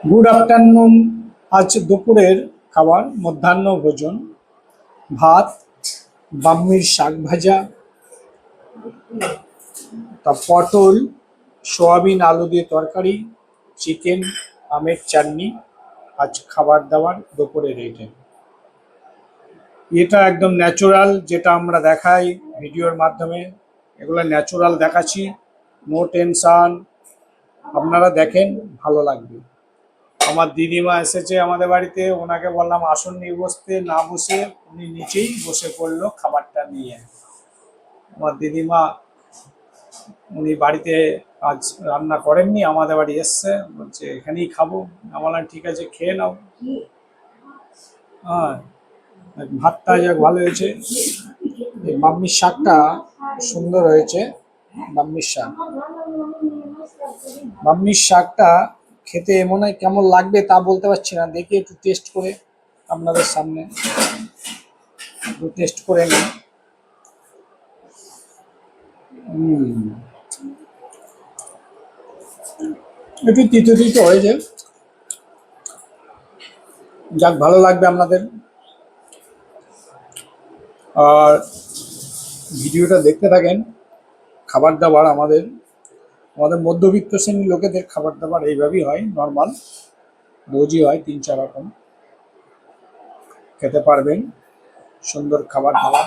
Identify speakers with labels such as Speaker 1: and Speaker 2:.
Speaker 1: Good afternoon আজ দুপুরের খাবার, মধ্যাহ্ন ভোজন। ভাত, বাম্মির শাক ভাজা, তা পটল, সোয়াবিন, আলু দিয়ে তরকারি, চিকেন, আমের চাটনি, আজ খাবার দাবার দুপুরের এইটা এটা একদম ন্যাচুরাল যেটা আমরা দেখাই ভিডিওর মাধ্যমে। এগুলো ন্যাচুরাল দেখাচ্ছি। নো টেনশন আপনারা দেখেন, ভালো লাগবে। আমার দিদিমা এসেছে আমাদের বাড়িতে, ওনাকে বললাম, আসন নিয়ে বসতে। না বসে উনি নিচেই বসে পড়ল খাবারটা নিয়ে। আমার দিদিমা, উনি বাড়িতে আজ রান্না করেননি, আমাদের বাড়ি এসছে, বলছে, এখানেই খাব। আমি বললাম, ঠিক আছে, খেয়ে নাও। হ্যাঁ ভাতটা যাক, ভালো হয়েছে। মাম্মির শাকটা সুন্দর হয়েছে মাম্মির শাক। মাম্মির শাকটা খেতে মনে হয় কেমন লাগবে তা বলতে পারছি না। দেখি একটু টেস্ট করে আপনাদের সামনে। একটু টেস্ট করে নিই। একটু তিতো তিতো হয়েছে যাক, ভালো লাগবে আপনাদের। আর ভিডিওটা দেখতে থাকেন। খাবার দাবার আমাদের। আমাদের মধ্যবিত্ত শ্রেণির লোকেদের খাবার দাবার এইভাবেই হয় নর্মাল রোজই হয়, তিন, চার রকম। খেতে পারবেন, সুন্দর খাবার দাবার।